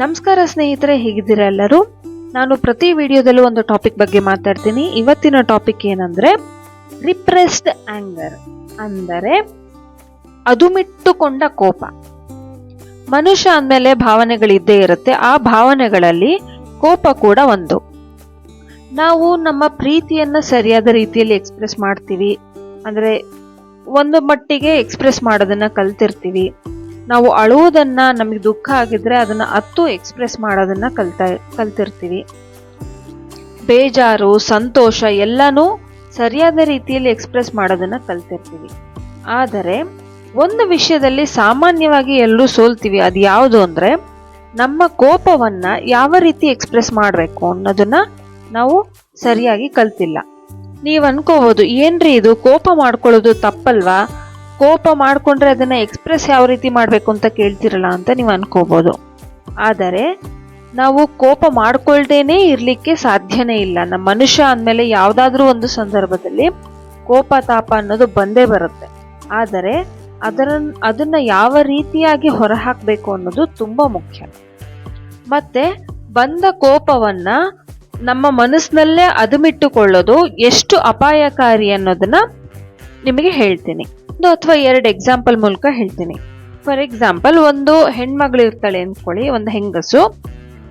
ನಮಸ್ಕಾರ ಸ್ನೇಹಿತರೆ, ಹೇಗಿದ್ದೀರಾ ಎಲ್ಲರೂ? ನಾನು ಪ್ರತಿ ವಿಡಿಯೋದಲ್ಲೂ ಒಂದು ಟಾಪಿಕ್ ಬಗ್ಗೆ ಮಾತಾಡ್ತೀನಿ. ಇವತ್ತಿನ ಟಾಪಿಕ್ ಏನಂದ್ರೆ ರಿಪ್ರೆಸ್ಡ್ ಆಂಗರ್ ಅಂದರೆ ಅದುಮಿಟ್ಟುಕೊಂಡ ಕೋಪ. ಮನುಷ್ಯ ಅಂದಮೇಲೆ ಭಾವನೆಗಳಿದ್ದೇ ಇರುತ್ತೆ. ಆ ಭಾವನೆಗಳಲ್ಲಿ ಕೋಪ ಕೂಡ ಒಂದು. ನಾವು ನಮ್ಮ ಪ್ರೀತಿಯನ್ನು ಸರಿಯಾದ ರೀತಿಯಲ್ಲಿ ಎಕ್ಸ್ಪ್ರೆಸ್ ಮಾಡ್ತೀವಿ. ಅಂದರೆ ಒಂದು ಮಟ್ಟಿಗೆ ಎಕ್ಸ್ಪ್ರೆಸ್ ಮಾಡೋದನ್ನು ಕಲ್ತಿರ್ತೀವಿ. ನಾವು ಅಳುವುದನ್ನು ನಮಗೆ ದುಃಖ ಆಗಿದ್ರೆ ಅದನ್ನು ಹತ್ತು ಎಕ್ಸ್ಪ್ರೆಸ್ ಮಾಡೋದನ್ನು ಕಲ್ತಾ, ಕಲ್ತಿರ್ತೀವಿ. ಬೇಜಾರು, ಸಂತೋಷ ಎಲ್ಲನೂ ಸರಿಯಾದ ರೀತಿಯಲ್ಲಿ ಎಕ್ಸ್ಪ್ರೆಸ್ ಮಾಡೋದನ್ನು ಕಲ್ತಿರ್ತೀವಿ. ಆದರೆ ಒಂದು ವಿಷಯದಲ್ಲಿ ಸಾಮಾನ್ಯವಾಗಿ ಎಲ್ಲರೂ ಸೋಲ್ತೀವಿ. ಅದು ಯಾವುದು ಅಂದರೆ ನಮ್ಮ ಕೋಪವನ್ನು ಯಾವ ರೀತಿ ಎಕ್ಸ್ಪ್ರೆಸ್ ಮಾಡಬೇಕು ಅನ್ನೋದನ್ನು ನಾವು ಸರಿಯಾಗಿ ಕಲ್ತಿಲ್ಲ. ನೀವು ಅನ್ಕೋಬಹುದು ಏನ್ರಿ ಇದು? ಕೋಪ ಮಾಡ್ಕೊಳ್ಳೋದು ತಪ್ಪಲ್ವಾ? ಕೋಪ ಮಾಡಿಕೊಂಡ್ರೆ ಅದನ್ನ ಎಕ್ಸ್ಪ್ರೆಸ್ ಯಾವ ರೀತಿ ಮಾಡಬೇಕು ಅಂತ ಕೇಳ್ತಿರಲ್ಲ ಅಂತ ನೀವು ಅನ್ಕೋಬಹುದು ಆದರೆ, ನಾವು ಕೋಪ ಮಾಡ್ಕೊಳ್ದೇನೆ ಇರಲಿಕ್ಕೆ ಸಾಧ್ಯನೇ ಇಲ್ಲ. ನಮ್ಮ ಮನುಷ್ಯ ಅಂದಮೇಲೆ ಯಾವುದಾದ್ರೂ ಒಂದು ಸಂದರ್ಭದಲ್ಲಿ ಕೋಪ, ತಾಪ ಅನ್ನೋದು ಬಂದೇ ಬರುತ್ತೆ. ಆದರೆ ಅದರ ಅದನ್ನ ಯಾವ ರೀತಿಯಾಗಿ ಹೊರಹಾಕಬೇಕು ಅನ್ನೋದು ತುಂಬಾ ಮುಖ್ಯ. ಮತ್ತೆ, ಬಂದ ಕೋಪವನ್ನ ನಮ್ಮ ಮನಸ್ಸಿನಲ್ಲೇ ಅದುಮಿಟ್ಟುಕೊಳ್ಳೋದು ಎಷ್ಟು ಅಪಾಯಕಾರಿ ಅನ್ನೋದನ್ನ ನಿಮಗೆ ಹೇಳ್ತೀನಿ. ಒಂದು ಅಥವಾ ಎರಡು ಎಕ್ಸಾಂಪಲ್ ಮೂಲಕ ಹೇಳ್ತೀನಿ. ಫಾರ್ ಎಕ್ಸಾಂಪಲ್ ಒಂದು ಹೆಣ್ಮಗಳು ಇರ್ತಾಳೆ ಅಂದ್ಕೊಳ್ಳಿ ಒಂದು ಹೆಂಗಸು.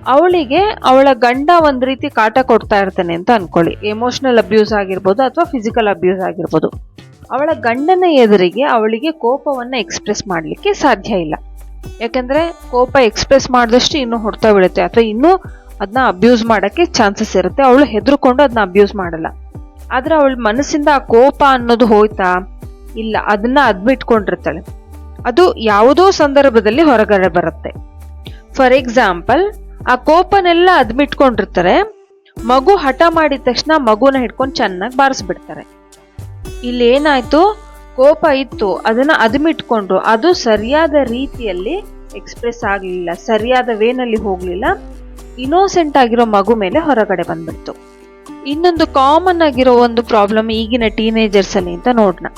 ಅವಳಿಗೆ ಅವಳ ಗಂಡ ಒಂದು ರೀತಿ ಕಾಟ ಕೊಡ್ತಾ ಇರ್ತಾನೆ ಅಂತ ಅನ್ಕೊಳ್ಳಿ. ಎಮೋಷನಲ್ ಅಬ್ಯೂಸ್ ಆಗಿರ್ಬೋದು ಅಥವಾ ಫಿಸಿಕಲ್ ಅಬ್ಯೂಸ್ ಆಗಿರ್ಬೋದು. ಅವಳ ಗಂಡನ ಎದುರಿಗೆ ಅವಳಿಗೆ ಕೋಪವನ್ನ ಎಕ್ಸ್ಪ್ರೆಸ್ ಮಾಡ್ಲಿಕ್ಕೆ ಸಾಧ್ಯ ಇಲ್ಲ. ಯಾಕಂದ್ರೆ ಕೋಪ ಎಕ್ಸ್ಪ್ರೆಸ್ ಮಾಡಿದಷ್ಟು ಇನ್ನೂ ಹೊಡ್ತಾ ಬೀಳುತ್ತೆ. ಅಥವಾ ಇನ್ನೂ ಅದನ್ನ ಅಬ್ಯೂಸ್ ಮಾಡಕ್ಕೆ ಚಾನ್ಸಸ್ ಇರುತ್ತೆ. ಅವಳು ಹೆದರ್ಕೊಂಡು ಅದನ್ನ ಅಬ್ಯೂಸ್ ಮಾಡಲ್ಲ. ಆದ್ರೆ ಅವಳ ಮನಸ್ಸಿಂದ ಆ ಕೋಪ ಅನ್ನೋದು ಹೋಯ್ತಾ ಇಲ್ಲ, ಅದನ್ನ ಅದ್ಬಿಟ್ಕೊಂಡಿರ್ತಾಳೆ ಅದು ಯಾವುದೋ ಸಂದರ್ಭದಲ್ಲಿ ಹೊರಗಡೆ ಬರುತ್ತೆ. ಫಾರ್ ಎಕ್ಸಾಂಪಲ್ ಆ ಕೋಪನೆಲ್ಲ ಅದ್ಬಿಟ್ಕೊಂಡಿರ್ತಾರೆ ಮಗು ಹಠ ಮಾಡಿದ ತಕ್ಷಣ ಮಗುನ ಹಿಡ್ಕೊಂಡು ಚೆನ್ನಾಗಿ ಬಾರಿಸ್ಬಿಡ್ತಾರೆ. ಇಲ್ಲಿ ಏನಾಯ್ತು? ಕೋಪ ಇತ್ತು, ಅದನ್ನ ಅದ್ಮಿಟ್ಕೊಂಡ್ರು ಅದು ಸರಿಯಾದ ರೀತಿಯಲ್ಲಿ ಎಕ್ಸ್ಪ್ರೆಸ್ ಆಗಲಿಲ್ಲ, ಸರಿಯಾದ ವೇನಲ್ಲಿ ಹೋಗಲಿಲ್ಲ. ಇನೋಸೆಂಟ್ ಆಗಿರೋ ಮಗು ಮೇಲೆ ಹೊರಗಡೆ ಬಂದ್ಬಿಡ್ತು. ಇನ್ನೊಂದು ಕಾಮನ್ ಆಗಿರೋ ಒಂದು ಪ್ರಾಬ್ಲಮ್ ಈಗಿನ ಟೀನೇಜರ್ಸ್ ಅಲ್ಲಿ ಅಂತ ನೋಡೋಣ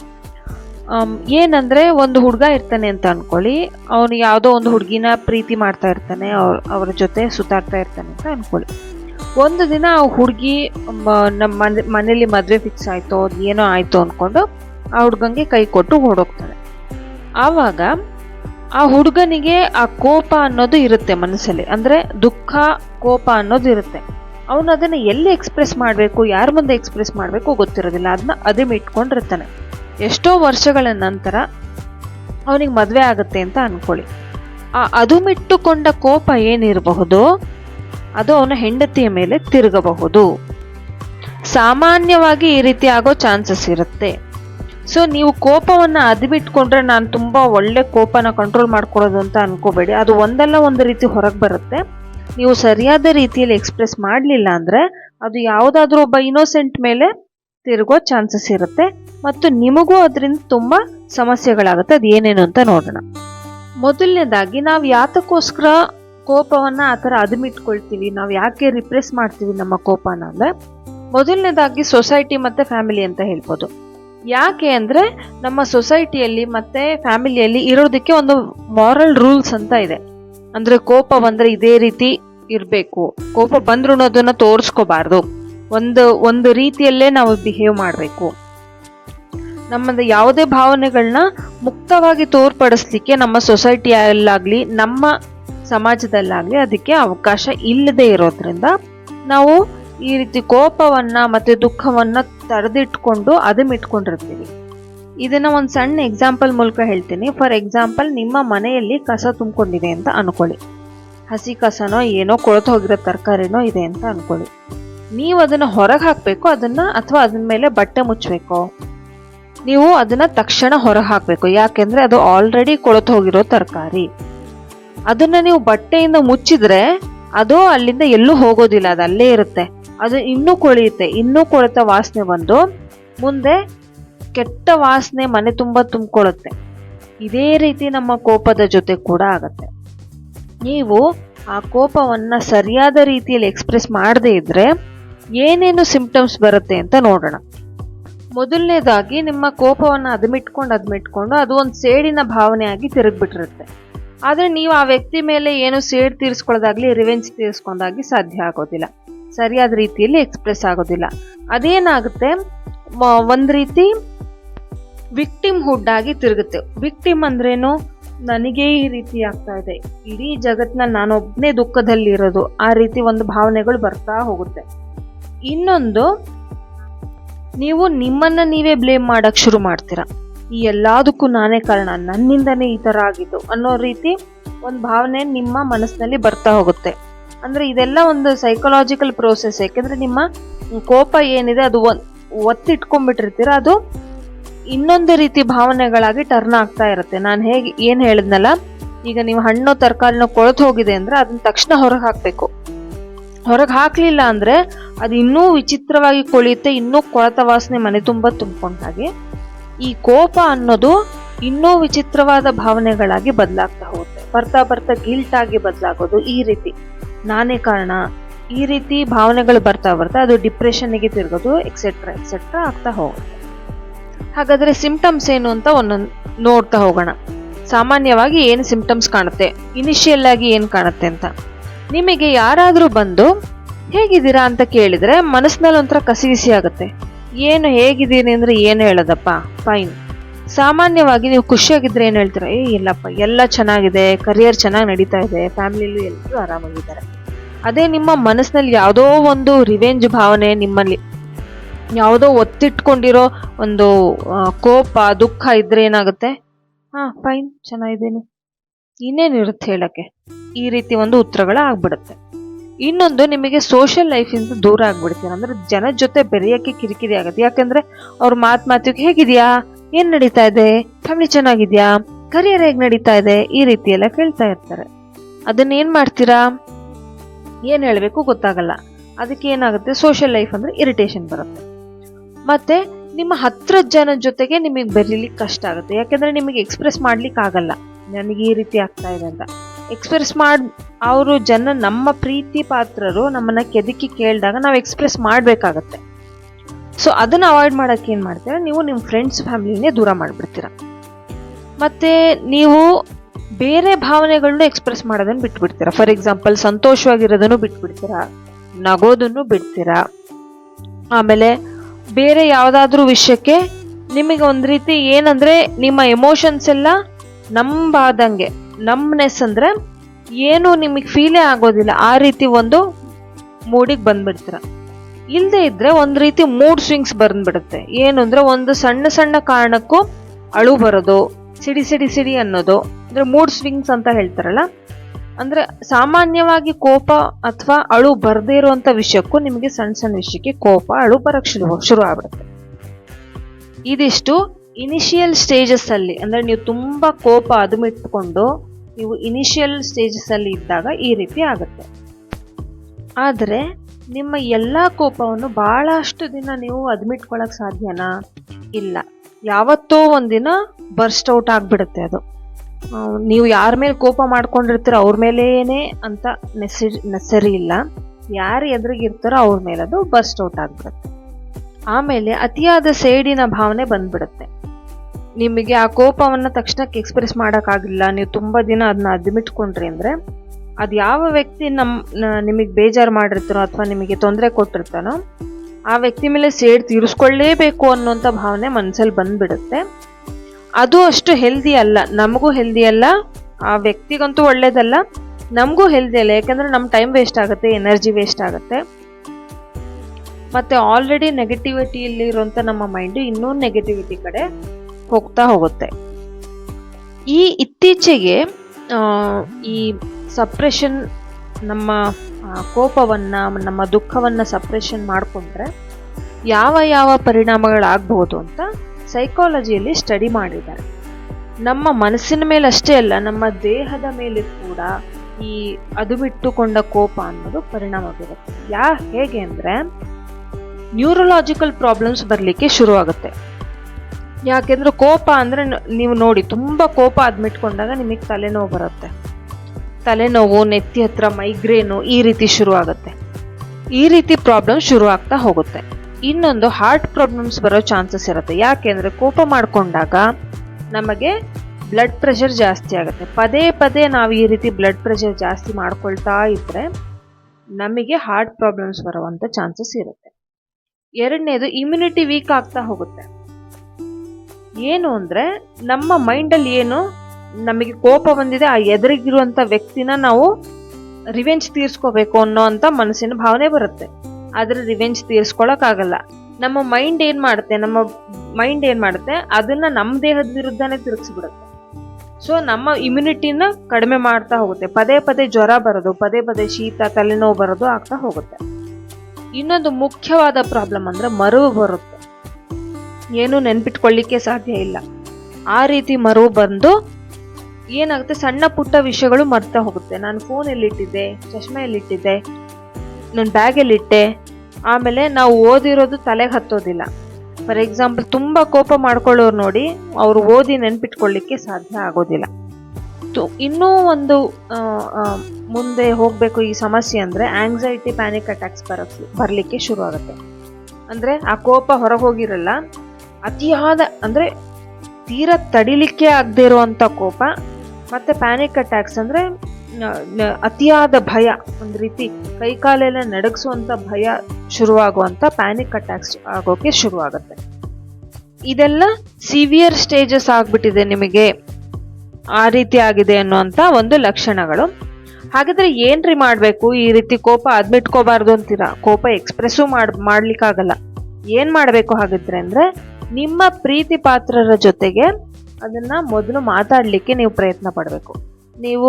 ಏನಂದ್ರೆ ಒಂದು ಹುಡುಗ ಇರ್ತಾನೆ ಅಂತ ಅನ್ಕೊಳ್ಳಿ. ಅವನು ಯಾವುದೋ ಒಂದು ಹುಡುಗಿನ ಪ್ರೀತಿ ಮಾಡ್ತಾ ಇರ್ತಾನೆ, ಅವ್ರ ಅವ್ರ ಜೊತೆ ಸುತ್ತಾಡ್ತಾ ಇರ್ತಾನೆ ಅಂತ ಅನ್ಕೊಳ್ಳಿ. ಒಂದು ದಿನ ಆ ಹುಡುಗಿ ನಮ್ಮ ಮನೆ, ಮನೇಲಿ ಮದುವೆ ಫಿಕ್ಸ್ ಆಯ್ತು, ಏನೋ ಆಯ್ತು ಅನ್ಕೊಂಡು ಆ ಹುಡುಗಂಗೆ ಕೈ ಕೊಟ್ಟು ಓಡೋಗ್ತಾನೆ ಆವಾಗ ಆ ಹುಡುಗನಿಗೆ ಆ ಕೋಪ ಅನ್ನೋದು ಇರುತ್ತೆ ಮನಸ್ಸಲ್ಲಿ. ಅಂದ್ರೆ ದುಃಖ, ಕೋಪ ಅನ್ನೋದು ಇರುತ್ತೆ. ಅವನು ಅದನ್ನ ಎಲ್ಲಿ ಎಕ್ಸ್ಪ್ರೆಸ್ ಮಾಡಬೇಕು, ಯಾರ ಮುಂದೆ ಎಕ್ಸ್ಪ್ರೆಸ್ ಮಾಡಬೇಕು ಗೊತ್ತಿರೋದಿಲ್ಲ. ಅದನ್ನ ಅದೇ ಇಟ್ಕೊಂಡಿರ್ತಾನೆ. ಎಷ್ಟೋ ವರ್ಷಗಳ ನಂತರ ಅವನಿಗೆ ಮದುವೆ ಆಗುತ್ತೆ ಅಂತ ಅನ್ಕೊಳ್ಳಿ. ಆ ಅದುಮಿಟ್ಟುಕೊಂಡ ಕೋಪ ಏನಿರಬಹುದು, ಅದು ಅವನ ಹೆಂಡತಿಯ ಮೇಲೆ ತಿರುಗಬಹುದು. ಸಾಮಾನ್ಯವಾಗಿ ಈ ರೀತಿ ಆಗೋ ಚಾನ್ಸಸ್ ಇರುತ್ತೆ. ಸೊ, ನೀವು ಕೋಪವನ್ನ ಅದ್ಬಿಟ್ಕೊಂಡ್ರೆ ನಾನು ತುಂಬ ಒಳ್ಳೆ ಕೋಪನ ಕಂಟ್ರೋಲ್ ಮಾಡ್ಕೊಳ್ಳೋದು ಅಂತ ಅನ್ಕೋಬೇಡಿ. ಅದು ಒಂದಲ್ಲ ಒಂದು ರೀತಿ ಹೊರಗೆ ಬರುತ್ತೆ. ನೀವು ಸರಿಯಾದ ರೀತಿಯಲ್ಲಿ ಎಕ್ಸ್ಪ್ರೆಸ್ ಮಾಡಲಿಲ್ಲ ಅಂದರೆ ಅದು ಯಾವುದಾದ್ರೂ ಒಬ್ಬ ಇನೋಸೆಂಟ್ ಮೇಲೆ ತಿರುಗೋ ಚಾನ್ಸಸ್ ಇರುತ್ತೆ ಮತ್ತು ನಿಮಗೂ ಅದರಿಂದ ತುಂಬ ಸಮಸ್ಯೆಗಳಾಗುತ್ತೆ. ಅದೇನೇನು ಅಂತ ನೋಡೋಣ. ಮೊದಲನೇದಾಗಿ ನಾವು ಯಾತಕ್ಕೋಸ್ಕರ ಕೋಪವನ್ನು ಆ ಥರ ಅದುಮಿಟ್ಕೊಳ್ತೀವಿ. ನಾವು ಯಾಕೆ ರಿಪ್ರೆಸ್ ಮಾಡ್ತೀವಿ ನಮ್ಮ ಕೋಪನ ಅಂದರೆ? ಮೊದಲನೇದಾಗಿ ಸೊಸೈಟಿ ಮತ್ತು ಫ್ಯಾಮಿಲಿ ಅಂತ ಹೇಳ್ಬೋದು. ಯಾಕೆ ಅಂದರೆ ನಮ್ಮ ಸೊಸೈಟಿಯಲ್ಲಿ ಮತ್ತು ಫ್ಯಾಮಿಲಿಯಲ್ಲಿ ಇರೋದಕ್ಕೆ ಒಂದು ಮಾರಲ್ ರೂಲ್ಸ್ ಅಂತ ಇದೆ. ಅಂದರೆ ಕೋಪ ಬಂದರೆ ಇದೇ ರೀತಿ ಇರಬೇಕು. ಕೋಪ ಬಂದ್ರು ಅನ್ನೋದನ್ನು ತೋರಿಸ್ಕೋಬಾರ್ದು. ಒಂದು ಒಂದು ರೀತಿಯಲ್ಲೇ ನಾವು ಬಿಹೇವ್ ಮಾಡಬೇಕು. ನಮ್ಮದು ಯಾವುದೇ ಭಾವನೆಗಳನ್ನ ಮುಕ್ತವಾಗಿ ತೋರ್ಪಡಿಸ್ಲಿಕ್ಕೆ ನಮ್ಮ ಸೊಸೈಟಿಯಲ್ಲಾಗಲಿ, ನಮ್ಮ ಸಮಾಜದಲ್ಲಾಗಲಿ ಅದಕ್ಕೆ ಅವಕಾಶ ಇಲ್ಲದೆ ಇರೋದ್ರಿಂದ ನಾವು ಈ ರೀತಿ ಕೋಪವನ್ನು ಮತ್ತೆ ದುಃಖವನ್ನು ತಡೆದಿಟ್ಕೊಂಡು ಅದಮಿಟ್ಕೊಂಡಿರ್ತೀವಿ ಇದನ್ನು ಒಂದು ಸಣ್ಣ ಎಕ್ಸಾಂಪಲ್ ಮೂಲಕ ಹೇಳ್ತೀನಿ. ಫಾರ್ ಎಕ್ಸಾಂಪಲ್ ನಿಮ್ಮ ಮನೆಯಲ್ಲಿ ಕಸ ತುಂಬಿಕೊಂಡಿದೆ ಅಂತ ಅನ್ಕೊಳ್ಳಿ. ಹಸಿ ಕಸನೋ ಏನೋ ಕೊಳೆತು ಹೋಗಿರೋ ತರಕಾರಿನೋ ಇದೆ ಅಂತ ಅನ್ಕೊಳ್ಳಿ. ನೀವು ಅದನ್ನ ಹೊರಗೆ ಹಾಕಬೇಕು, ಅದನ್ನ ಅಥವಾ ಅದನ್ನ ಮೇಲೆ ಬಟ್ಟೆ ಮುಚ್ಚಬೇಕು ನೀವು ಅದನ್ನ ತಕ್ಷಣ ಹೊರಗೆ ಹಾಕಬೇಕು. ಯಾಕೆಂದ್ರೆ ಅದು ಆಲ್ರೆಡಿ ಕೊಳೆತು ಹೋಗಿರೋ ತರಕಾರಿ. ಅದನ್ನ ನೀವು ಬಟ್ಟೆಯಿಂದ ಮುಚ್ಚಿದ್ರೆ ಅದು ಅಲ್ಲಿಂದ ಎಲ್ಲೂ ಹೋಗೋದಿಲ್ಲ, ಅದು ಅಲ್ಲೇ ಇರುತ್ತೆ. ಅದು ಇನ್ನೂ ಕೊಳೆಯುತ್ತೆ, ಇನ್ನೂ ಕೊಳೆತ ವಾಸನೆ ಬಂದು ಮುಂದೆ ಕೆಟ್ಟ ವಾಸನೆ ಮನೆ ತುಂಬ ತುಂಬಿಕೊಳ್ಳುತ್ತೆ. ಇದೇ ರೀತಿ ನಮ್ಮ ಕೋಪದ ಜೊತೆ ಕೂಡ ಆಗತ್ತೆ. ನೀವು ಆ ಕೋಪವನ್ನ ಸರಿಯಾದ ರೀತಿಯಲ್ಲಿ ಎಕ್ಸ್ಪ್ರೆಸ್ ಮಾಡದೇ ಇದ್ರೆ ಏನೇನು ಸಿಂಪ್ಟಮ್ಸ್ ಬರುತ್ತೆ ಅಂತ ನೋಡೋಣ. ಮೊದಲನೇದಾಗಿ ನಿಮ್ಮ ಕೋಪವನ್ನು ಅದ್ಮಿಟ್ಕೊಂಡು ಅದ್ಮಿಟ್ಕೊಂಡು ಅದು ಒಂದು ಸೇಡಿನ ಭಾವನೆಯಾಗಿ ತಿರುಗ್ಬಿಟ್ಟಿರುತ್ತೆ. ಆದರೆ ನೀವು ಆ ವ್ಯಕ್ತಿ ಮೇಲೆ ಏನು ಸೇಡ್ ತೀರಿಸ್ಕೊಳ್ಳೋದಾಗ್ಲಿ ರಿವೆಂಜ್ ತೀರಿಸ್ಕೊಂಡಾಗ್ಲಿ ಸಾಧ್ಯ ಆಗೋದಿಲ್ಲ. ಸರಿಯಾದ ರೀತಿಯಲ್ಲಿ ಎಕ್ಸ್ಪ್ರೆಸ್ ಆಗೋದಿಲ್ಲ. ಅದೇನಾಗುತ್ತೆ? ಒಂದು ರೀತಿ ವಿಕ್ಟಿಮ್ ಹುಡ್ ಆಗಿ ತಿರುಗುತ್ತೆ. ವಿಕ್ಟಿಮ್ ಅಂದ್ರೇನು? ನನಗೆ ಈ ರೀತಿ ಆಗ್ತಾ ಇದೆ. ಇಡೀ ಜಗತ್ನ ನಾನೊಬ್ಬನೇ ದುಃಖದಲ್ಲಿರೋದು. ಆ ರೀತಿ ಒಂದು ಭಾವನೆಗಳು ಬರ್ತಾ ಹೋಗುತ್ತೆ. ಇನ್ನೊಂದು, ನೀವು ನಿಮ್ಮನ್ನ ನೀವೇ ಬ್ಲೇಮ್ ಮಾಡಕ್ ಶುರು ಮಾಡ್ತೀರಾ. ಈ ಎಲ್ಲದಕ್ಕೂ ನಾನೇ ಕಾರಣ. ನನ್ನಿಂದನೇ ಈ ಥರ ಆಗಿದ್ದು ಅನ್ನೋ ರೀತಿ ಒಂದು ಭಾವನೆ ನಿಮ್ಮ ಮನಸ್ಸಿನಲ್ಲಿ ಬರ್ತಾ ಹೋಗುತ್ತೆ. ಅಂದ್ರೆ ಇದೆಲ್ಲ ಒಂದು ಸೈಕಲಾಜಿಕಲ್ ಪ್ರೋಸೆಸ್ ಏಕೆಂದರೆ ನಿಮ್ಮ ಕೋಪ ಏನಿದೆ ಅದು ಒತ್ತಿಟ್ಕೊಂಡ್ಬಿಟ್ಟಿರ್ತೀರ, ಅದು ಇನ್ನೊಂದು ರೀತಿ ಭಾವನೆಗಳಾಗಿ ಟರ್ನ್ ಆಗ್ತಾ ಇರುತ್ತೆ. ನಾನು ಹೇಗೆ, ಏನು ಹೇಳಿದ್ನಲ್ಲ, ಈಗ ನೀವು ಹಣ್ಣು, ತರಕಾರಿನ ಕೊಳೆತು ಹೋಗಿದೆ ಅಂದ್ರೆ ಅದನ್ನ ತಕ್ಷಣ ಹೊರಗೆ ಹಾಕಬೇಕು. ಹೊರಗೆ ಹಾಕಲಿಲ್ಲ ಅಂದ್ರೆ ಅದು ಇನ್ನೂ ವಿಚಿತ್ರವಾಗಿ ಕೊಳೆಯುತ್ತೆ, ಇನ್ನೂ ಕೊಳತ ವಾಸನೆ ಮನೆ ತುಂಬ ತುಂಬಿಕೊಂಡಾಗೆ ಈ ಕೋಪ ಅನ್ನೋದು ಇನ್ನೂ ವಿಚಿತ್ರವಾದ ಭಾವನೆಗಳಾಗಿ ಬದಲಾಗ್ತಾ ಹೋಗುತ್ತೆ. ಬರ್ತಾ ಬರ್ತಾ ಗಿಲ್ಟ್ ಆಗಿ ಬದಲಾಗೋದು ಈ ರೀತಿ. ನಾನೇ ಕಾರಣ? ಈ ರೀತಿ ಭಾವನೆಗಳು ಬರ್ತಾ ಬರ್ತಾ ಅದು ಡಿಪ್ರೆಷನ್ಗೆ ತಿರುಗೋದು ಎಕ್ಸೆಟ್ರಾ ಎಕ್ಸೆಟ್ರಾ ಆಗ್ತಾ ಹೋಗುತ್ತೆ. ಹಾಗಾದ್ರೆ ಸಿಂಪ್ಟಮ್ಸ್ ಏನು ಅಂತ ಒಂದೊಂದು ನೋಡ್ತಾ ಹೋಗೋಣ. ಸಾಮಾನ್ಯವಾಗಿ ಏನು ಸಿಂಪ್ಟಮ್ಸ್ ಕಾಣುತ್ತೆ? ಇನಿಷಿಯಲ್ ಆಗಿ ಏನು ಕಾಣುತ್ತೆ ಅಂತ? ನಿಮಗೆ ಯಾರಾದರೂ ಬಂದು ಹೇಗಿದ್ದೀರಾ ಅಂತ ಕೇಳಿದರೆ ಮನಸ್ಸಿನಲ್ಲಿ ಒಂಥರ ಕಸಿಗಿಸಿ ಆಗುತ್ತೆ. ಏನು ಹೇಗಿದ್ದೀನಿ ಅಂದರೆ ಏನು ಹೇಳೋದಪ್ಪ? ಫೈನ್ ಸಾಮಾನ್ಯವಾಗಿ ನೀವು ಖುಷಿಯಾಗಿದ್ರೆ ಏನು ಹೇಳ್ತೀರಾ? ಏ, ಇಲ್ಲಪ್ಪ, ಎಲ್ಲ ಚೆನ್ನಾಗಿದೆ ಕರಿಯರ್ ಚೆನ್ನಾಗಿ ನಡೀತಾ ಇದೆ ಫ್ಯಾಮಿಲಿಲೂ ಎಲ್ಲರೂ ಆರಾಮಾಗಿದ್ದಾರೆ. ಅದೇ ನಿಮ್ಮ ಮನಸ್ಸಿನಲ್ಲಿ ಯಾವುದೋ ಒಂದು ರಿವೆಂಜ್ ಭಾವನೆ ನಿಮ್ಮಲ್ಲಿ. ಯಾವುದೋ ಒತ್ತಿಟ್ಕೊಂಡಿರೋ ಒಂದು ಕೋಪ, ದುಃಖ ಇದ್ರೆ ಏನಾಗುತ್ತೆ? ಹಾ ಫೈನ್ ಚೆನ್ನಾಗಿದ್ದೀನಿ. ಇನ್ನೇನಿರುತ್ತೆ ಹೇಳಕ್ಕೆ? ಈ ರೀತಿ ಒಂದು ಉತ್ತರಗಳು ಆಗ್ಬಿಡುತ್ತೆ. ಇನ್ನೊಂದು ನಿಮಗೆ ಸೋಷಿಯಲ್ ಲೈಫಿಂದ ದೂರ ಆಗ್ಬಿಡ್ತೀರ ಅಂದ್ರೆ ಜನ ಜೊತೆ ಬೆರೆಯಕ್ಕೆ ಕಿರಿಕಿರಿ ಆಗುತ್ತೆ. ಯಾಕಂದ್ರೆ ಅವ್ರ ಮಾತ್ ಮಾತಿಗೆ ಹೇಗಿದ್ಯಾ? ಏನ್ ನಡೀತಾ ಇದೆ? ಫ್ಯಾಮಿಲಿ ಚೆನ್ನಾಗಿದ್ಯಾ? ಕರಿಯರ್ ಹೇಗ್ ನಡೀತಾ ಇದೆ? ಈ ರೀತಿ ಎಲ್ಲ ಕೇಳ್ತಾ ಇರ್ತಾರೆ. ಅದನ್ನ ಏನ್ ಮಾಡ್ತೀರಾ? ಏನ್ ಹೇಳ್ಬೇಕು ಗೊತ್ತಾಗಲ್ಲ. ಅದಕ್ಕೆ ಏನಾಗುತ್ತೆ? ಸೋಷಿಯಲ್ ಲೈಫ್ ಅಂದ್ರೆ ಇರಿಟೇಷನ್ ಬರುತ್ತೆ. ಮತ್ತೆ ನಿಮ್ಮ ಹತ್ರದ ಜನ ಜೊತೆಗೆ ನಿಮಗೆ ಬೆರೀಲಿಕ್ಕೆ ಕಷ್ಟ ಆಗುತ್ತೆ. ಯಾಕಂದ್ರೆ ನಿಮಗೆ ಎಕ್ಸ್ಪ್ರೆಸ್ ಮಾಡ್ಲಿಕ್ಕೆ ಆಗಲ್ಲ ನನಗೆ ಈ ರೀತಿ ಆಗ್ತಾ ಇದೆ ಅಂತ. ಎಕ್ಸ್ಪ್ರೆಸ್ ಮಾಡ್, ಅವರು ಜನ ನಮ್ಮ ಪ್ರೀತಿ ಪಾತ್ರರು ನಮ್ಮನ್ನ ಕೆದಕಿ ಕೇಳಿದಾಗ ನಾವು ಎಕ್ಸ್ಪ್ರೆಸ್ ಮಾಡಬೇಕಾಗತ್ತೆ. ಸೊ ಅದನ್ನ ಅವಾಯ್ಡ್ ಮಾಡೋಕೆ ಏನು ಮಾಡ್ತೀರಾ? ನೀವು ನಿಮ್ಮ ಫ್ರೆಂಡ್ಸ್ ಫ್ಯಾಮಿಲಿನೇ ದೂರ ಮಾಡಿಬಿಡ್ತೀರಾ. ಮತ್ತೆ ನೀವು ಬೇರೆ ಭಾವನೆಗಳನ್ನ ಎಕ್ಸ್ಪ್ರೆಸ್ ಮಾಡೋದನ್ನ ಬಿಟ್ಬಿಡ್ತೀರಾ. For example ಸಂತೋಷವಾಗಿರೋದನ್ನು ಬಿಟ್ಬಿಡ್ತೀರಾ. ನಗೋದನ್ನು ಬಿಡ್ತೀರಾ. ಆಮೇಲೆ ಬೇರೆ ಯಾವುದಾದ್ರೂ ವಿಷಯಕ್ಕೆ ನಿಮಗೆ ಒಂದು ರೀತಿ ಏನಂದ್ರೆ ನಿಮ್ಮ ಎಮೋಷನ್ಸ್ ಎಲ್ಲ ನಂಬಾದಂಗೆ ನಮ್ನೆಸ್ ಅಂದ್ರೆ ಏನು ನಿಮಗೆ ಫೀಲೇ ಆಗೋದಿಲ್ಲ. ಆ ರೀತಿ ಒಂದು ಮೂಡಿಗೆ ಬಂದ್ಬಿಡ್ತೀರ. ಇಲ್ಲದೆ ಇದ್ರೆ ಒಂದು ರೀತಿ ಮೂಡ್ ಸ್ವಿಂಗ್ಸ್ ಬಂದ್ಬಿಡುತ್ತೆ. ಏನು ಅಂದ್ರೆ ಒಂದು ಸಣ್ಣ ಸಣ್ಣ ಕಾರಣಕ್ಕೂ ಅಳು ಬರೋದು, ಸಿಡಿ ಸಿಡಿ ಸಿಡಿ ಅನ್ನೋದು, ಅಂದ್ರೆ ಮೂಡ್ ಸ್ವಿಂಗ್ಸ್ ಅಂತ ಹೇಳ್ತಾರಲ್ಲ, ಅಂದ್ರೆ ಸಾಮಾನ್ಯವಾಗಿ ಕೋಪ ಅಥವಾ ಅಳು ಬರದೇ ಇರುವಂತ ವಿಷಯಕ್ಕೂ ನಿಮಗೆ ಸಣ್ಣ ಸಣ್ಣ ವಿಷಯಕ್ಕೆ ಕೋಪ, ಅಳು ಬರಕ್ಕೆ ಶುರು ಶುರು ಆಗ್ಬಿಡುತ್ತೆ ಇದಿಷ್ಟು ಇನಿಷಿಯಲ್ ಸ್ಟೇಜಸ್ ಅಲ್ಲಿ, ಅಂದ್ರೆ ನೀವು ತುಂಬಾ ಕೋಪ ಅದುಮಿಟ್ಕೊಂಡು ನೀವು ಇನಿಷಿಯಲ್ ಸ್ಟೇಜಸ್ಸಲ್ಲಿ ಇದ್ದಾಗ ಈ ರೀತಿ ಆಗುತ್ತೆ. ಆದರೆ, ನಿಮ್ಮ ಎಲ್ಲ ಕೋಪವನ್ನು ಭಾಳಷ್ಟು ದಿನ ನೀವು ಅದ್ಮಿಟ್ಕೊಳಕ್ ಸಾಧ್ಯನಾ? ಇಲ್ಲ. ಯಾವತ್ತೋ ಒಂದಿನ ಬರ್ಸ್ಟ್ ಔಟ್ ಆಗಿಬಿಡುತ್ತೆ ಅದು. ನೀವು ಯಾರ ಮೇಲೆ ಕೋಪ ಮಾಡ್ಕೊಂಡಿರ್ತೀರೋ ಅವ್ರ ಮೇಲೇನೆ ಅಂತ ನೆಸರಿ ನೆಸರಿ ಇಲ್ಲ. ಯಾರು ಎದುರಿಗಿರ್ತಾರೋ ಅವ್ರ ಮೇಲೆ ಅದು ಬರ್ಸ್ಟ್ ಔಟ್ ಆಗ್ಬಿಡುತ್ತೆ. ಆಮೇಲೆ ಅತಿಯಾದ ಸೇಡಿನ ಭಾವನೆ ಬಂದ್ಬಿಡುತ್ತೆ. ನಿಮಗೆ ಆ ಕೋಪವನ್ನು ತಕ್ಷಣಕ್ಕೆ ಎಕ್ಸ್ಪ್ರೆಸ್ ಮಾಡೋಕ್ಕಾಗಿಲ್ಲ. ನೀವು ತುಂಬ ದಿನ ಅದನ್ನ ಅದ್ಮಿಟ್ಕೊಂಡ್ರಿ ಅಂದರೆ ಅದು ಯಾವ ವ್ಯಕ್ತಿ ನಮ್ಮ ನಿಮಗೆ ಬೇಜಾರು ಮಾಡಿರ್ತಾನೋ ಅಥವಾ ನಿಮಗೆ ತೊಂದರೆ ಕೊಟ್ಟಿರ್ತಾನೋ ಆ ವ್ಯಕ್ತಿ ಮೇಲೆ ಸೇಡ್ ತೀರಿಸ್ಕೊಳ್ಳೇಬೇಕು ಅನ್ನೋಂಥ ಭಾವನೆ ಮನಸ್ಸಲ್ಲಿ ಬಂದ್ಬಿಡುತ್ತೆ. ಅದು ಅಷ್ಟು ಹೆಲ್ದಿ ಅಲ್ಲ. ನಮಗೂ ಹೆಲ್ದಿ ಅಲ್ಲ. ಆ ವ್ಯಕ್ತಿಗಂತೂ ಒಳ್ಳೇದಲ್ಲ. ನಮಗೂ ಹೆಲ್ದಿ ಅಲ್ಲ. ಯಾಕಂದರೆ ನಮ್ಮ ಟೈಮ್ ವೇಸ್ಟ್ ಆಗುತ್ತೆ ಎನರ್ಜಿ ವೇಸ್ಟ್ ಆಗುತ್ತೆ. ಮತ್ತು ಆಲ್ರೆಡಿ ನೆಗೆಟಿವಿಟಿಯಲ್ಲಿರುವಂಥ ನಮ್ಮ ಮೈಂಡು ಇನ್ನೂ ನೆಗೆಟಿವಿಟಿ ಕಡೆ ಹೋಗ್ತಾ ಹೋಗುತ್ತೆ. ಈ ಇತ್ತೀಚೆಗೆ ಈ ಸಪ್ರೆಷನ್ ನಮ್ಮ ಕೋಪವನ್ನು, ನಮ್ಮ ದುಃಖವನ್ನ ಸಪ್ರೆಷನ್ ಮಾಡಿಕೊಂಡ್ರೆ ಯಾವ ಯಾವ ಪರಿಣಾಮಗಳಾಗಬಹುದು ಅಂತ ಸೈಕಾಲಜಿಯಲ್ಲಿ ಸ್ಟಡಿ ಮಾಡಿದ್ದಾರೆ. ನಮ್ಮ ಮನಸ್ಸಿನ ಮೇಲೆ ಅಷ್ಟೇ ಅಲ್ಲ, ನಮ್ಮ ದೇಹದ ಮೇಲೆ ಕೂಡ ಈ ಅದುಮಿಟ್ಟುಕೊಂಡ ಕೋಪ ಅನ್ನೋದು ಪರಿಣಾಮ ಬೀರುತ್ತೆ. ಯಾ, ಹೇಗೆ ಅಂದರೆ ನ್ಯೂರಲಾಜಿಕಲ್ ಪ್ರಾಬ್ಲಮ್ಸ್ ಬರಲಿಕ್ಕೆ ಶುರು ಆಗುತ್ತೆ ಯಾಕೆಂದ್ರೆ ಕೋಪ ಅಂದ್ರೆ ನೀವು ನೋಡಿ, ತುಂಬಾ ಕೋಪ ಅದ್ಮಿಟ್ಕೊಂಡಾಗ ನಿಮಗೆ ತಲೆನೋವು ಬರುತ್ತೆ. ತಲೆನೋವು, ನೆತ್ತಿ ಹತ್ರ ಮೈಗ್ರೇನು ಈ ರೀತಿ ಶುರು ಆಗುತ್ತೆ ಈ ರೀತಿ ಪ್ರಾಬ್ಲಮ್ ಶುರು ಆಗ್ತಾ ಹೋಗುತ್ತೆ. ಇನ್ನೊಂದು ಹಾರ್ಟ್ ಪ್ರಾಬ್ಲಮ್ಸ್ ಬರೋ ಚಾನ್ಸಸ್ ಇರುತ್ತೆ. ಯಾಕೆಂದ್ರೆ ಕೋಪ ಮಾಡ್ಕೊಂಡಾಗ ನಮಗೆ ಬ್ಲಡ್ ಪ್ರೆಷರ್ ಜಾಸ್ತಿ ಆಗುತ್ತೆ. ಪದೇ ಪದೇ ನಾವು ಈ ರೀತಿ ಬ್ಲಡ್ ಪ್ರೆಷರ್ ಜಾಸ್ತಿ ಮಾಡ್ಕೊಳ್ತಾ ಇದ್ದರೆ ನಮಗೆ ಹಾರ್ಟ್ ಪ್ರಾಬ್ಲಮ್ಸ್ ಬರುವಂತ ಚಾನ್ಸಸ್ ಇರುತ್ತೆ. ಎರಡನೇದು ಇಮ್ಯುನಿಟಿ ವೀಕ್ ಆಗ್ತಾ ಹೋಗುತ್ತೆ. ಏನು ಅಂದರೆ ನಮ್ಮ ಮೈಂಡಲ್ಲಿ ಏನು ನಮಗೆ ಕೋಪ ಬಂದಿದೆ, ಆ ಎದುರಿಗಿರುವಂಥ ವ್ಯಕ್ತಿನ ನಾವು ರಿವೆಂಜ್ ತೀರ್ಸ್ಕೋಬೇಕು ಅನ್ನೋ ಅಂತ ಮನಸ್ಸಿನ ಭಾವನೆ ಬರುತ್ತೆ. ಆದರೆ ರಿವೆಂಜ್ ತೀರಿಸ್ಕೊಳಕ್ಕಾಗಲ್ಲ. ನಮ್ಮ ಮೈಂಡ್ ಏನು ಮಾಡುತ್ತೆ, ನಮ್ಮ ಮೈಂಡ್ ಏನು ಮಾಡುತ್ತೆ, ಅದನ್ನ ನಮ್ಮ ದೇಹದ ವಿರುದ್ಧನೇ ತಿರುಗಿಸ್ಬಿಡುತ್ತೆ. ಸೊ ನಮ್ಮ ಇಮ್ಯುನಿಟಿನ ಕಡಿಮೆ ಮಾಡ್ತಾ ಹೋಗುತ್ತೆ. ಪದೇ ಪದೇ ಜ್ವರ ಬರೋದು, ಪದೇ ಪದೇ ಶೀತ, ತಲೆನೋವು ಬರೋದು ಆಗ್ತಾ ಹೋಗುತ್ತೆ. ಇನ್ನೊಂದು ಮುಖ್ಯವಾದ ಪ್ರಾಬ್ಲಮ್ ಅಂದರೆ ಮರುವು ಬರುತ್ತೆ. ಏನು ನೆನ್ಪಿಟ್ಕೊಳ್ಳಿಕ್ಕೆ ಸಾಧ್ಯ ಇಲ್ಲ. ಆ ರೀತಿ ಮರು ಬಂದು ಏನಾಗುತ್ತೆ? ಸಣ್ಣ ಪುಟ್ಟ ವಿಷಯಗಳು ಮರ್ತಾ ಹೋಗುತ್ತೆ. ನಾನು ಫೋನ್ ಎಲ್ಲಿಟ್ಟಿದ್ದೆ ಚಶ್ಮೆ ಎಲ್ಲಿಟ್ಟಿದ್ದೆ ನನ್ನ ಬ್ಯಾಗಲ್ಲಿಟ್ಟೆ ಆಮೇಲೆ ನಾವು ಓದಿರೋದು ತಲೆಗೆ ಹತ್ತೋದಿಲ್ಲ. ಫಾರ್ ಎಕ್ಸಾಂಪಲ್, ತುಂಬ ಕೋಪ ಮಾಡ್ಕೊಳ್ಳೋರು ನೋಡಿ ಅವರು ಓದಿ ನೆನ್ಪಿಟ್ಕೊಳ್ಳಿಕ್ಕೆ ಸಾಧ್ಯ ಆಗೋದಿಲ್ಲ. ಇನ್ನೂ ಒಂದು ಮುಂದೆ ಹೋಗಬೇಕು ಈ ಸಮಸ್ಯೆ ಅಂದರೆ ಆಂಗ್ಸೈಟಿ ಪ್ಯಾನಿಕ್ ಅಟ್ಯಾಕ್ಸ್ ಬರೋ ಬರಲಿಕ್ಕೆ ಶುರು ಆಗುತ್ತೆ ಅಂದರೆ ಆ ಕೋಪ ಹೊರಗೆ ಹೋಗಿರಲ್ಲ. ಅತಿಯಾದ, ಅಂದರೆ ತೀರಾ ತಡಿಲಿಕ್ಕೆ ಆಗದೆ ಇರುವಂಥ ಕೋಪ, ಮತ್ತು ಪ್ಯಾನಿಕ್ ಅಟ್ಯಾಕ್ಸ್ ಅಂದರೆ ಅತಿಯಾದ ಭಯ, ಒಂದು ರೀತಿ ಕೈಕಾಲೆಲ್ಲ ನಡಗಿಸುವಂಥ ಭಯ ಶುರುವಾಗುವಂಥ ಪ್ಯಾನಿಕ್ ಅಟ್ಯಾಕ್ಸ್ ಆಗೋಕ್ಕೆ ಶುರುವಾಗುತ್ತೆ. ಇದೆಲ್ಲ ಸಿವಿಯರ್ ಸ್ಟೇಜಸ್ ಆಗಿಬಿಟ್ಟಿದೆ ನಿಮಗೆ ಆ ರೀತಿ ಆಗಿದೆ ಅನ್ನುವಂಥ ಒಂದು ಲಕ್ಷಣಗಳು. ಹಾಗಾದ್ರೆ ಏನ್ರಿ ಮಾಡಬೇಕು? ಈ ರೀತಿ ಕೋಪ ಅದ್ಮಿಟ್ಕೋಬಾರ್ದು ಅಂತೀರಾ? ಕೋಪ ಎಕ್ಸ್ಪ್ರೆಸ್ಸು ಮಾಡ್, ಮಾಡ್ಲಿಕ್ಕಾಗಲ್ಲ. ಏನು ಮಾಡಬೇಕು ಹಾಗಿದ್ರೆ ಅಂದ್ರೆ ನಿಮ್ಮ ಪ್ರೀತಿ ಪಾತ್ರರ ಜೊತೆಗೆ ಅದನ್ನ ಮೊದಲು ಮಾತಾಡಲಿಕ್ಕೆ ನೀವು ಪ್ರಯತ್ನ ಪಡಬೇಕು. ನೀವು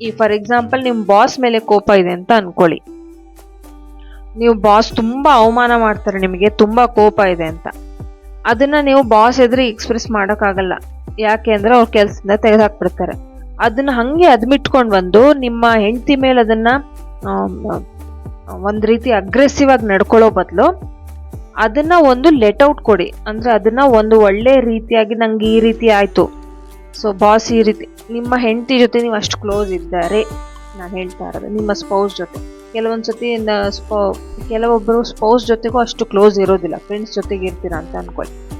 ಈ ಫಾರ್ ಎಕ್ಸಾಂಪಲ್ ನಿಮ್ಮ ಬಾಸ್ ಮೇಲೆ ಕೋಪ ಇದೆ ಅಂತ ಅನ್ಕೊಳ್ಳಿ. ನೀವು ಬಾಸ್ ತುಂಬಾ ಅವಮಾನ ಮಾಡ್ತಾರೆ ನಿಮಗೆ, ತುಂಬಾ ಕೋಪ ಇದೆ ಅಂತ. ಅದನ್ನ ನೀವು ಬಾಸ್ ಎದುರು ಎಕ್ಸ್ಪ್ರೆಸ್ ಮಾಡೋಕ್ಕಾಗಲ್ಲ. ಯಾಕೆ ಅಂದರೆ ಅವ್ರ ಕೆಲಸದಿಂದ ತೆಗೆದಾಕ್ಬಿಡ್ತಾರೆ. ಅದನ್ನ ಹಾಗೆ ಅದ್ಮಿಟ್ಕೊಂಡು ಬಂದು ನಿಮ್ಮ ಹೆಂಡತಿ ಮೇಲೆ ಅದನ್ನು ಒಂದು ರೀತಿ ಅಗ್ರೆಸಿವ್ ಆಗಿ ನಡ್ಕೊಳ್ಳೋ ಬದಲು ಅದನ್ನ ಒಂದು ಲೆಟ್ ಔಟ್ ಕೊಡಿ. ಅಂದ್ರೆ ಅದನ್ನ ಒಂದು ಒಳ್ಳೆ ರೀತಿಯಾಗಿ ನಂಗೆ ಈ ರೀತಿ ಆಯ್ತು. ಸೊ ಬಾಸ್ ಈ ರೀತಿ, ನಿಮ್ಮ ಹೆಂಡತಿ ಜೊತೆ ನೀವು ಅಷ್ಟು ಕ್ಲೋಸ್ ಇದ್ದಾರೆ ನಾನು ಹೇಳ್ತಾ ಇರೋದು, ನಿಮ್ಮ ಸ್ಪೌಸ್ ಜೊತೆ. ಕೆಲವೊಂದು ಸತಿ ಸ್ಪೌ- ಕೆಲವೊಬ್ಬರು ಸ್ಪೌಸ್ ಜೊತೆಗೂ ಅಷ್ಟು ಕ್ಲೋಸ್ ಇರೋದಿಲ್ಲ ಫ್ರೆಂಡ್ಸ್ ಜೊತೆಗೆ ಇರ್ತೀರ ಅಂತ ಅನ್ಕೊಳ್ಳಿ.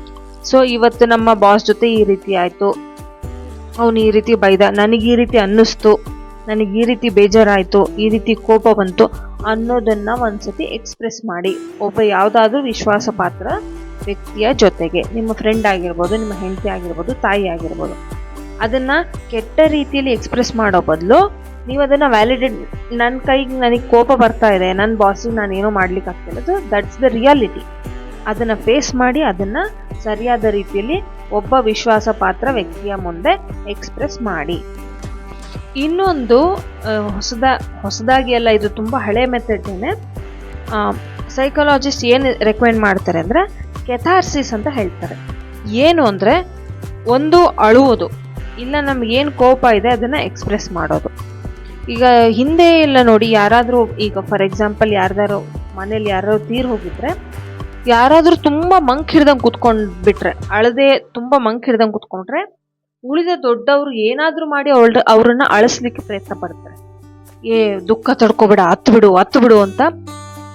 ಸೊ ಇವತ್ತು ನಮ್ಮ ಬಾಸ್ ಜೊತೆ ಈ ರೀತಿ ಆಯ್ತು. ಅವನು ಈ ರೀತಿ ಬೈದ, ನನಗೆ ಈ ರೀತಿ ಅನ್ನಿಸ್ತು. ನನಗೆ ಈ ರೀತಿ ಬೇಜಾರಾಯಿತು, ಈ ರೀತಿ ಕೋಪ ಬಂತು ಅನ್ನೋದನ್ನ ಒಂದ್ಸತಿ ಎಕ್ಸ್ಪ್ರೆಸ್ ಮಾಡಿ. ಒಬ್ಬ ಯಾವುದಾದ್ರೂ ವಿಶ್ವಾಸಪಾತ್ರ ವ್ಯಕ್ತಿಯ ಜೊತೆಗೆ, ನಿಮ್ಮ ಫ್ರೆಂಡ್ ಆಗಿರ್ಬೋದು, ನಿಮ್ಮ ಹೆಂಡತಿ ಆಗಿರ್ಬೋದು, ತಾಯಿ ಆಗಿರ್ಬೋದು, ಅದನ್ನ ಕೆಟ್ಟ ರೀತಿಯಲ್ಲಿ ಎಕ್ಸ್ಪ್ರೆಸ್ ಮಾಡೋ ಬದಲು ನೀವು ಅದನ್ನ ವ್ಯಾಲಿಡೇಟ್ ನನ್ನ ಕೈಗೆ ನನಗೆ ಕೋಪ ಬರ್ತಾ ಇದೆ ನನ್ನ ಬಾಸಿಗೆ ನಾನು ಏನೋ ಮಾಡ್ಲಿಕ್ಕೆ ಆಗ್ತಿಲ್ಲ ಸೊ ದಟ್ಸ್ ದ ರಿಯಾಲಿಟಿ ಅದನ್ನ ಫೇಸ್ ಮಾಡಿ ಅದನ್ನ ಸರಿಯಾದ ರೀತಿಯಲ್ಲಿ ಒಬ್ಬ ವಿಶ್ವಾಸ ಪಾತ್ರ ವ್ಯಕ್ತಿಯ ಮುಂದೆ ಎಕ್ಸ್ಪ್ರೆಸ್ ಮಾಡಿ. ಇನ್ನೊಂದು ಹೊಸದ, ಹೊಸದಾಗಿ ಎಲ್ಲ ಇದು ತುಂಬ ಹಳೆ ಮೆಥಡ್ನೇ ಸೈಕಾಲಜಿಸ್ಟ್ ಏನು ರೆಕಮೆಂಡ್ ಮಾಡ್ತಾರೆ ಅಂದರೆ ಕೆಥಾರ್ಸಿಸ್ ಅಂತ ಹೇಳ್ತಾರೆ. ಏನು ಅಂದರೆ ಒಂದು ಅಳುವುದು. ಇಲ್ಲ ನಮಗೇನು ಕೋಪ ಇದೆ ಅದನ್ನು ಎಕ್ಸ್ಪ್ರೆಸ್ ಮಾಡೋದು. ಈಗ ಹಿಂದೆ ಎಲ್ಲ ನೋಡಿ ಯಾರಾದರೂ, ಈಗ ಫಾರ್ ಎಕ್ಸಾಂಪಲ್ ಯಾರ್ದಾರು ಮನೇಲಿ ಯಾರು ತೀರ್ ಹೋಗಿದ್ರೆ, ಯಾರಾದರೂ ತುಂಬ ಮಂಕ್ ಹಿಡ್ದಂಗೆ ಕೂತ್ಕೊಂಡು ಬಿಟ್ರೆ, ಅಳದೆ ತುಂಬ ಮಂಕ್ ಹಿಡ್ದಂಗೆ ಕುತ್ಕೊಂಡ್ರೆ ಉಳಿದ ದೊಡ್ಡವರು ಏನಾದರೂ ಮಾಡಿ ಅವಳ ಅವ್ರನ್ನ ಅಳಿಸ್ಲಿಕ್ಕೆ ಪ್ರಯತ್ನ ಪಡ್ತಾರೆ. ಏ, ದುಃಖ ತಡ್ಕೊಬೇಡ, ಹತ್ತು ಬಿಡು ಹತ್ತು ಬಿಡು ಅಂತ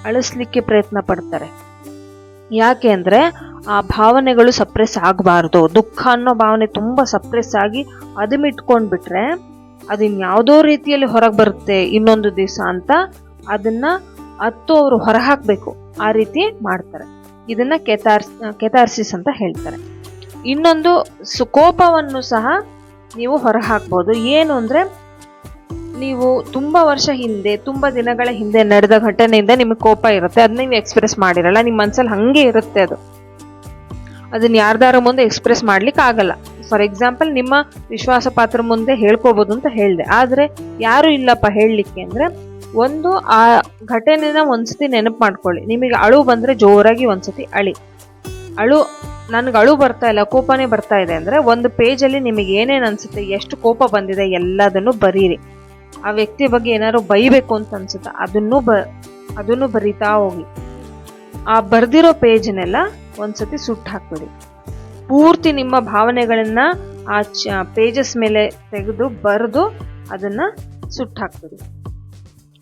ಅಳಿಸ್ಲಿಕ್ಕೆ ಪ್ರಯತ್ನ ಪಡ್ತಾರೆ. ಯಾಕೆ ಅಂದರೆ, ಆ ಭಾವನೆಗಳು ಸಪ್ರೆಸ್ ಆಗಬಾರ್ದು. ದುಃಖ ಅನ್ನೋ ಭಾವನೆ ತುಂಬಾ ಸಪ್ರೆಸ್ ಆಗಿ ಅದಮಿಟ್ಕೊಂಡ್ಬಿಟ್ರೆ ಅದು ಯಾವುದೋ ರೀತಿಯಲ್ಲಿ ಹೊರಗೆ ಬರುತ್ತೆ ಇನ್ನೊಂದು ದಿವಸ ಅಂತ ಅದನ್ನ ಹತ್ತು ಅವರು ಹೊರಹಾಕ್ಬೇಕು. ಆ ರೀತಿ ಮಾಡ್ತಾರೆ. ಇದನ್ನ ಕೆತಾರ್ಸ್ ಕೆತಾರ್ಸಿಸ್ ಅಂತ ಹೇಳ್ತಾರೆ. ಇನ್ನೊಂದು ಸುಕೋಪವನ್ನು ಸಹ ನೀವು ಹೊರಹಾಕ್ಬೋದು. ಏನು ಅಂದರೆ, ನೀವು ತುಂಬ ವರ್ಷ ಹಿಂದೆ, ತುಂಬ ದಿನಗಳ ಹಿಂದೆ ನಡೆದ ಘಟನೆಯಿಂದ ನಿಮಗೆ ಕೋಪ ಇರುತ್ತೆ. ಅದನ್ನ ನೀವು ಎಕ್ಸ್ಪ್ರೆಸ್ ಮಾಡಿರಲ್ಲ, ನಿಮ್ಮ ಮನಸ್ಸಲ್ಲಿ ಹಂಗೆ ಇರುತ್ತೆ ಅದು. ಅದನ್ನ ಯಾರ್ದಾರ ಮುಂದೆ ಎಕ್ಸ್ಪ್ರೆಸ್ ಮಾಡ್ಲಿಕ್ಕೆ ಆಗಲ್ಲ. ಫಾರ್ ಎಕ್ಸಾಂಪಲ್ ನಿಮ್ಮ ವಿಶ್ವಾಸ ಪಾತ್ರ ಮುಂದೆ ಹೇಳ್ಕೋಬೋದು ಅಂತ ಹೇಳಿದೆ. ಆದ್ರೆ, ಯಾರು ಇಲ್ಲಪ್ಪ ಹೇಳಲಿಕ್ಕೆ ಅಂದ್ರೆ, ಒಂದು ಆ ಘಟನೆನ ಒಂದ್ಸತಿ ನೆನಪು ಮಾಡ್ಕೊಳ್ಳಿ. ನಿಮಗೆ ಅಳು ಬಂದ್ರೆ ಜೋರಾಗಿ ಒಂದ್ಸತಿ ಅಳಿ. ಅಳು ನನ್ಗೆ ಅಳು ಬರ್ತಾ ಇಲ್ಲ, ಕೋಪನೇ ಬರ್ತಾ ಇದೆ ಅಂದರೆ ಒಂದು ಪೇಜಲ್ಲಿ ನಿಮಗೆ ಏನೇನು ಅನಿಸುತ್ತೆ, ಎಷ್ಟು ಕೋಪ ಬಂದಿದೆ ಎಲ್ಲದನ್ನು ಬರೀರಿ. ಆ ವ್ಯಕ್ತಿ ಬಗ್ಗೆ ಏನಾದ್ರು ಬೈಬೇಕು ಅಂತ ಅನ್ಸುತ್ತೆ, ಅದನ್ನು ಬ, ಅದನ್ನು ಬರಿತಾ ಹೋಗಿ. ಆ ಬರ್ದಿರೋ ಪೇಜ್ನೆಲ್ಲ ಒಂದ್ಸತಿ ಸುಟ್ಟು ಹಾಕ್ಬಿಡಿ. ಪೂರ್ತಿ ನಿಮ್ಮ ಭಾವನೆಗಳನ್ನ ಆ ಪೇಜಸ್ ಮೇಲೆ ತೆಗೆದು ಬರೆದು ಅದನ್ನ ಸುಟ್ಟು ಹಾಕ್ಬಿಡಿ.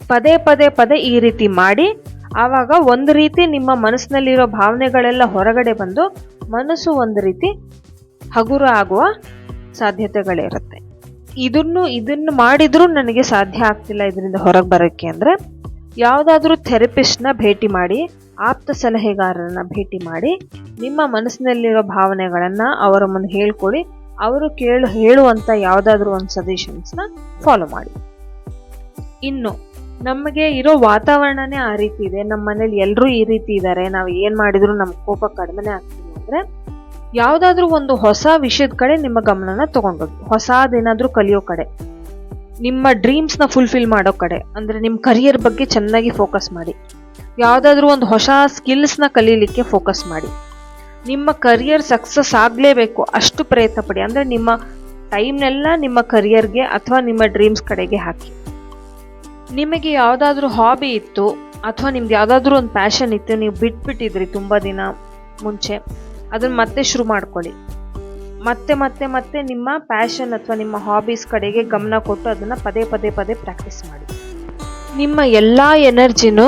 ಪದೇ ಪದೇ ಪದೇ ಈ ರೀತಿ ಮಾಡಿ, ಆವಾಗ ಒಂದು ರೀತಿ ನಿಮ್ಮ ಮನಸ್ಸಿನಲ್ಲಿರೋ ಭಾವನೆಗಳೆಲ್ಲ ಹೊರಗಡೆ ಬಂದು ಮನಸ್ಸು ಒಂದು ರೀತಿ ಹಗುರ ಆಗುವ ಸಾಧ್ಯತೆಗಳಿರುತ್ತೆ. ಇದನ್ನು ಇದನ್ನು ಮಾಡಿದರೂ ನನಗೆ ಸಾಧ್ಯ ಆಗ್ತಿಲ್ಲ ಇದರಿಂದ ಹೊರಗೆ ಬರೋಕ್ಕೆ ಅಂದರೆ, ಯಾವುದಾದ್ರೂ ಥೆರಪಿಸ್ಟ್ನ ಭೇಟಿ ಮಾಡಿ, ಆಪ್ತ ಸಲಹೆಗಾರರನ್ನ ಭೇಟಿ ಮಾಡಿ, ನಿಮ್ಮ ಮನಸ್ಸಿನಲ್ಲಿರೋ ಭಾವನೆಗಳನ್ನು ಅವರ ಮುಂದೆ ಹೇಳ್ಕೊಳ್ಳಿ, ಅವರು ಕೇಳು ಹೇಳುವಂಥ ಯಾವುದಾದ್ರೂ ಒಂದು ಸಜೆಷನ್ಸ್ನ ಫಾಲೋ ಮಾಡಿ. ಇನ್ನು, ನಮಗೆ ಇರೋ ವಾತಾವರಣನೇ ಆ ರೀತಿ ಇದೆ. ನಮ್ಮ ಮನೇಲಿ ಎಲ್ಲರೂ ಈ ರೀತಿ ಇದ್ದಾರೆ ನಾವು ಏನು ಮಾಡಿದ್ರು ನಮ್ಮ ಕೋಪ ಕಡಿಮೆನೇ ಆಗ್ತಿಲ್ಲ. ಅಂದರೆ ಯಾವುದಾದ್ರೂ ಒಂದು ಹೊಸ ವಿಷಯದ ಕಡೆ ನಿಮ್ಮ ಗಮನನ ತಗೊಂಡೋಗಿ. ಹೊಸದೇನಾದರೂ ಕಲಿಯೋ ಕಡೆ. ನಿಮ್ಮ ಡ್ರೀಮ್ಸ್ನ ಫುಲ್ಫಿಲ್ ಮಾಡೋ ಕಡೆ. ಅಂದರೆ ನಿಮ್ಮ ಕರಿಯರ್ ಬಗ್ಗೆ ಚೆನ್ನಾಗಿ ಫೋಕಸ್ ಮಾಡಿ. ಯಾವುದಾದ್ರೂ ಒಂದು ಹೊಸ ಸ್ಕಿಲ್ಸ್ನ ಕಲೀಲಿಕ್ಕೆ ಫೋಕಸ್ ಮಾಡಿ. ನಿಮ್ಮ ಕರಿಯರ್ ಸಕ್ಸಸ್ ಆಗಲೇಬೇಕು ಅಷ್ಟು ಪ್ರಯತ್ನ ಪಡಿ. ಅಂದರೆ ನಿಮ್ಮ ಟೈಮ್ನೆಲ್ಲ ನಿಮ್ಮ ಕರಿಯರ್ಗೆ ಅಥವಾ ನಿಮ್ಮ ಡ್ರೀಮ್ಸ್ ಕಡೆಗೆ ಹಾಕಿ. ನಿಮಗೆ ಯಾವುದಾದ್ರೂ ಹಾಬಿ ಇತ್ತು ಅಥವಾ ನಿಮ್ದು ಯಾವುದಾದ್ರೂ ಒಂದು ಪ್ಯಾಷನ್ ಇತ್ತು, ನೀವು ಬಿಟ್ಬಿಟ್ಟಿದ್ರಿ ತುಂಬ ದಿನ ಮುಂಚೆ ಅದನ್ನು ಮತ್ತೆ ಶುರು ಮಾಡ್ಕೊಳ್ಳಿ. ಮತ್ತೆ ಮತ್ತೆ ಮತ್ತೆ ನಿಮ್ಮ ಪ್ಯಾಷನ್ ಅಥವಾ ನಿಮ್ಮ ಹಾಬೀಸ್ ಕಡೆಗೆ ಗಮನ ಕೊಟ್ಟು ಅದನ್ನು ಪದೇ ಪದೇ ಪದೇ ಪ್ರಾಕ್ಟೀಸ್ ಮಾಡಿ. ನಿಮ್ಮ ಎಲ್ಲ ಎನರ್ಜಿನೂ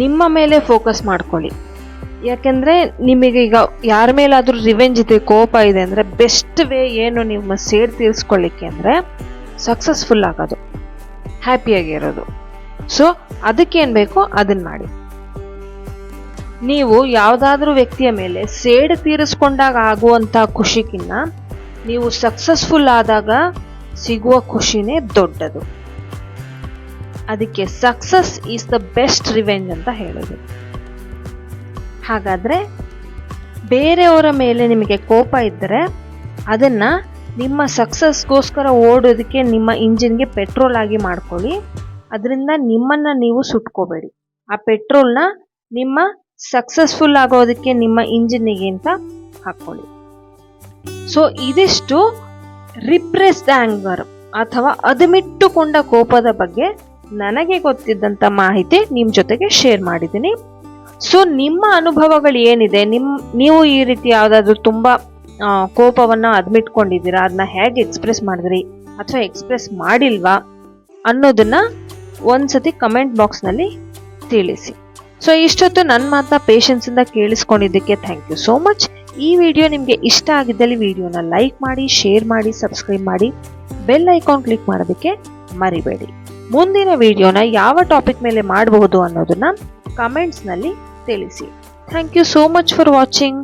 ನಿಮ್ಮ ಮೇಲೆ ಫೋಕಸ್ ಮಾಡ್ಕೊಳ್ಳಿ. ಯಾಕೆಂದರೆ ನಿಮಗೆ ಈಗ ಯಾರ ಮೇಲಾದರೂ ರಿವೆಂಜ್ ಇದೆ, ಕೋಪ ಇದೆ ಅಂದರೆ ಬೆಸ್ಟ್ ವೇ ಏನು ನಿಮ್ಮ ಸೇರ್ ತೀರಿಸ್ಕೊಳ್ಳಿಕ್ಕೆ ಅಂದರೆ ಸಕ್ಸಸ್ಫುಲ್ ಆಗೋದು. ಹ್ಯಾಪಿಯಾಗಿರೋದು ಸೊ ಅದಕ್ಕೇನು ಬೇಕೋ? ಅದನ್ನು ಮಾಡಿ. ನೀವು ಯಾವುದಾದ್ರೂ ವ್ಯಕ್ತಿಯ ಮೇಲೆ ಸೇಡು ತೀರಿಸ್ಕೊಂಡಾಗ ಆಗುವಂಥ ಖುಷಿಗಿನ್ನ ನೀವು ಸಕ್ಸಸ್ಫುಲ್ ಆದಾಗ ಸಿಗುವ ಖುಷಿನೇ ದೊಡ್ಡದು. ಅದಕ್ಕೆ success is the best revenge ಅಂತ ಹೇಳೋದು. ಹಾಗಾದರೆ ಬೇರೆಯವರ ಮೇಲೆ ನಿಮಗೆ ಕೋಪ ಇದ್ದರೆ ಅದನ್ನು ನಿಮ್ಮ ಸಕ್ಸಸ್ಗೋಸ್ಕರ ಓಡೋದಕ್ಕೆ ನಿಮ್ಮ ಇಂಜಿನ್ಗೆ ಪೆಟ್ರೋಲ್ ಆಗಿ ಮಾಡ್ಕೊಳ್ಳಿ. ಅದರಿಂದ ನಿಮ್ಮನ್ನು ನೀವು ಸುಟ್ಕೋಬೇಡಿ. ಆ ಪೆಟ್ರೋಲ್ನ ನಿಮ್ಮ ಸಕ್ಸಸ್ಫುಲ್ ಆಗೋದಕ್ಕೆ ನಿಮ್ಮ ಇಂಜಿನಿಗೆ ಅಂತ ಹಾಕ್ಕೊಳ್ಳಿ ಸೊ ಇದಿಷ್ಟು ರಿಪ್ರೆಸ್ಡ್ ಆಂಗರ್ ಅಥವಾ ಅದುಮಿಟ್ಟುಕೊಂಡ ಕೋಪದ ಬಗ್ಗೆ ನನಗೆ ಗೊತ್ತಿದ್ದಂಥ ಮಾಹಿತಿ ನಿಮ್ಮ ಜೊತೆಗೆ ಶೇರ್ ಮಾಡಿದ್ದೀನಿ. ಸೊ ನಿಮ್ಮ ಅನುಭವಗಳು ಏನಿದೆ? ನಿಮ್ಮ ನೀವು ಈ ರೀತಿ ಯಾವುದಾದ್ರೂ ತುಂಬ ಕೋಪವನ್ನು ಅದ್ಮಿಟ್ಕೊಂಡಿದ್ದೀರಾ ಅದನ್ನ ಹೇಗೆ ಎಕ್ಸ್ಪ್ರೆಸ್ ಮಾಡಿದ್ರಿ? ಅಥವಾ ಎಕ್ಸ್ಪ್ರೆಸ್ ಮಾಡಿಲ್ವಾ? ಅನ್ನೋದನ್ನ ಒಂದ್ಸತಿ ಕಮೆಂಟ್ ಬಾಕ್ಸ್ನಲ್ಲಿ ತಿಳಿಸಿ. ಸೊ ಇಷ್ಟೊತ್ತು ನನ್ನ ಮಾತನ್ನ ಪೇಷನ್ಸಿಂದ ಕೇಳಿಸ್ಕೊಂಡಿದ್ದಕ್ಕೆ ಥ್ಯಾಂಕ್ ಯು ಸೋ ಮಚ್ ಈ ವಿಡಿಯೋ ನಿಮಗೆ ಇಷ್ಟ ಆಗಿದ್ದಲ್ಲಿ ವಿಡಿಯೋನ ಲೈಕ್ ಮಾಡಿ ಶೇರ್ ಮಾಡಿ ಸಬ್ಸ್ಕ್ರೈಬ್ ಮಾಡಿ ಬೆಲ್ ಐಕಾನ್ ಕ್ಲಿಕ್ ಮಾಡೋದಕ್ಕೆ ಮರಿಬೇಡಿ. ಮುಂದಿನ ವಿಡಿಯೋನ ಯಾವ ಟಾಪಿಕ್ ಮೇಲೆ ಮಾಡಬಹುದು ಅನ್ನೋದನ್ನ ಕಮೆಂಟ್ಸ್ನಲ್ಲಿ ತಿಳಿಸಿ. Thank you so much for watching